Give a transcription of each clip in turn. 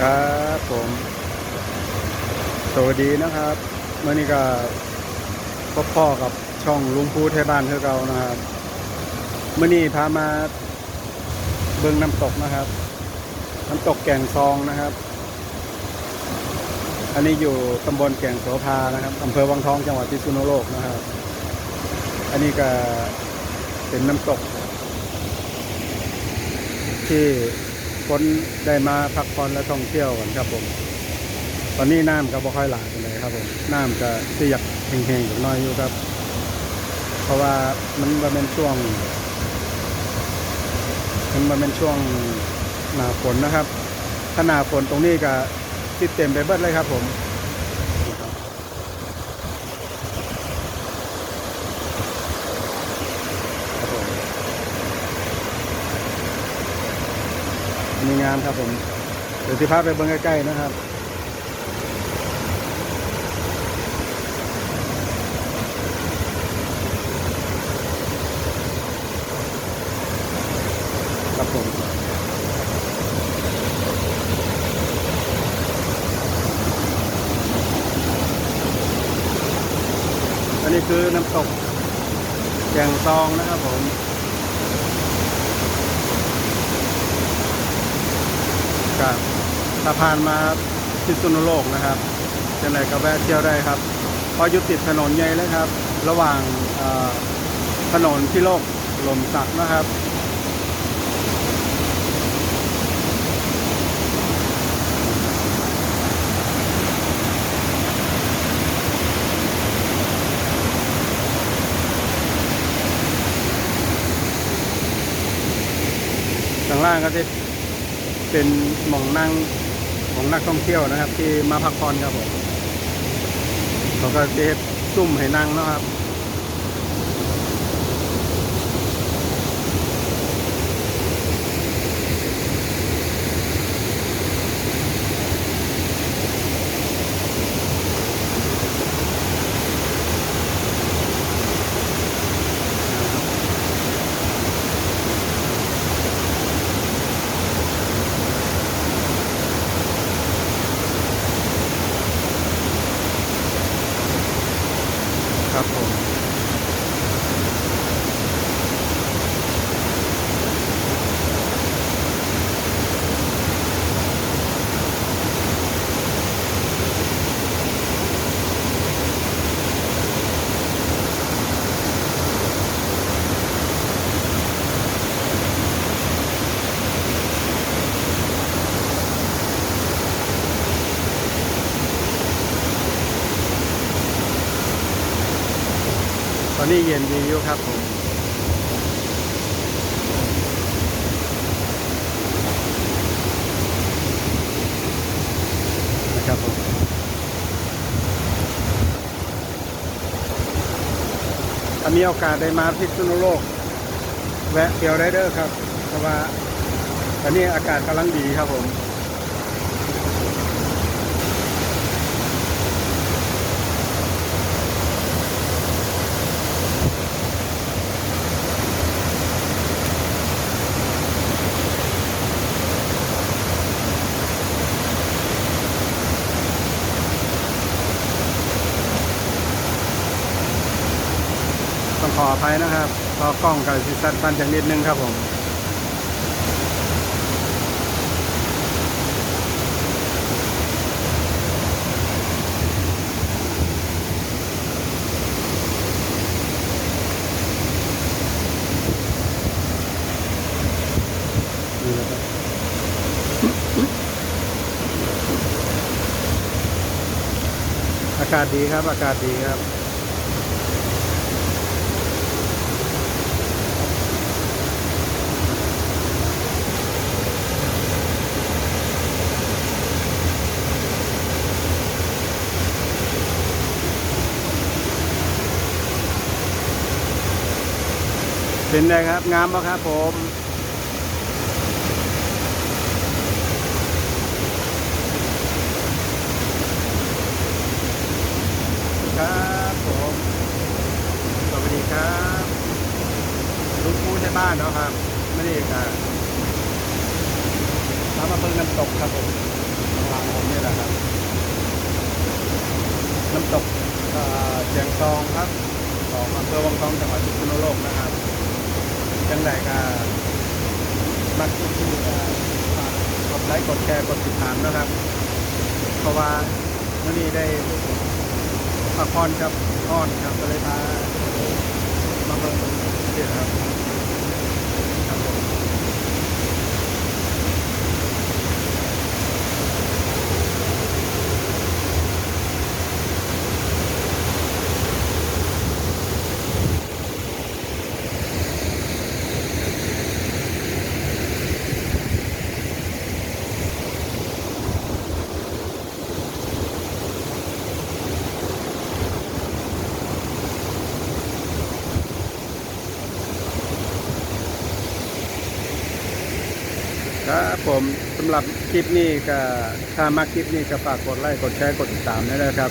ครับผมสวัสดีนะครับเมื่อนี้ก็พบพ่อกับช่องลุงพูไทยบ้านเท่าเก่านะครับเมื่อนี้พามาเบิ้งน้ำตกนะครับ น้ำตกแก่งซองนะครับ อันนี้อยู่ตำบลแก่งโสภานะครับอำเภอวังทองจังหวัดพิษณุโลกนะครับ อันนี้ก็เป็นน้ำตก ที่ คนได้มาพักผ่อนและท่องเที่ยวกันครับผม ตอนนี้น้ำก็บ่ค่อยหลากเลยครับผมน้ำก็เสียกแห้งๆอยู่น้อยอยู่ครับ เพราะว่ามันมาเป็นช่วง มันมาเป็นช่วงหนาฝนนะครับ ถ้าหนาฝนตรงนี้ก็ติดเต็มไปเบิดเลยครับผมครับผม มีงามครับผม เดี๋ยวสิพาไปเบิ่งใกล้ๆนะครับครับผมอันนี้คือน้ำตกแก่งซองนะครับผม ครับถ้าผ่านมาพิษณุโลกนะครับจะไหนก็แวะเที่ยวได้ครับพราะอยุติดถนนใหญ่เลยครับ ระหว่างถนนพิโลกลมสักนะครับข้างล่างก็จะ เป็นหมองนั่งของนักท่องเที่ยวนะครับ ที่มาพักผ่อนครับผมเขาก็จะซุ่มให้นั่งนะครับ ค อนนี้เย็นดีอยู่ครับผมนะครับผมถ้ามีโอกาสได้มาพิษณุโลก แวะเที่ยวได้เด้อครับ เพราะว่าตอนนี้อากาศกำลังดีครับผม ขออภัยนะครับเพราะกล้องกับสิสันปันจากนิดนึงครับผมอากาศดีครับ อากาศดีครับ เป็นไงครับ งามปะครับผมครับผมสวัสดีครับลูกผู้ใช่บ้านเนาะครับ ไม่ได้ค่ะพามาเบิ่งน้ำตกครับผมางหลังผมนี่แหละครับ น้ำตกเอ่อเชียงซองครับของอำเภอวังทองจังหวัดพิษณุโลกนะครับ จังไดก็มักที่ที่ก็ฝากดไลค์กดแชร์กดติดตามนะครับ เพราะว่าเมื่อนี้ได้พักผ่อนครับนอนครับก็เลยพามาเบิ่งเดี๋ยวครับ ครับผมสำหรับคลิปนี้ก็ถ้ามาคลิปนี้ก็ฝากกดไลค์กดแชร์กดติดตามด้วยนะครับ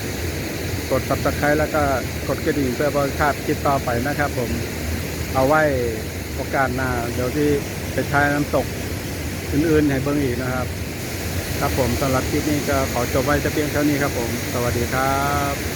กด subscribe แล้วก็กดกระดิ่งเพื่อบริการคลิปต่อไปนะครับ ผมเอาไว้โอกาสหน้าเดี๋ยวที่ไปท้ายน้ำตกอื่นๆให้เบิ่งอีกนะครับครับผมสำหรับคลิปนี้ก็ขอจบไว้จะเพียงเท่านี้ครับผม สวัสดีครับ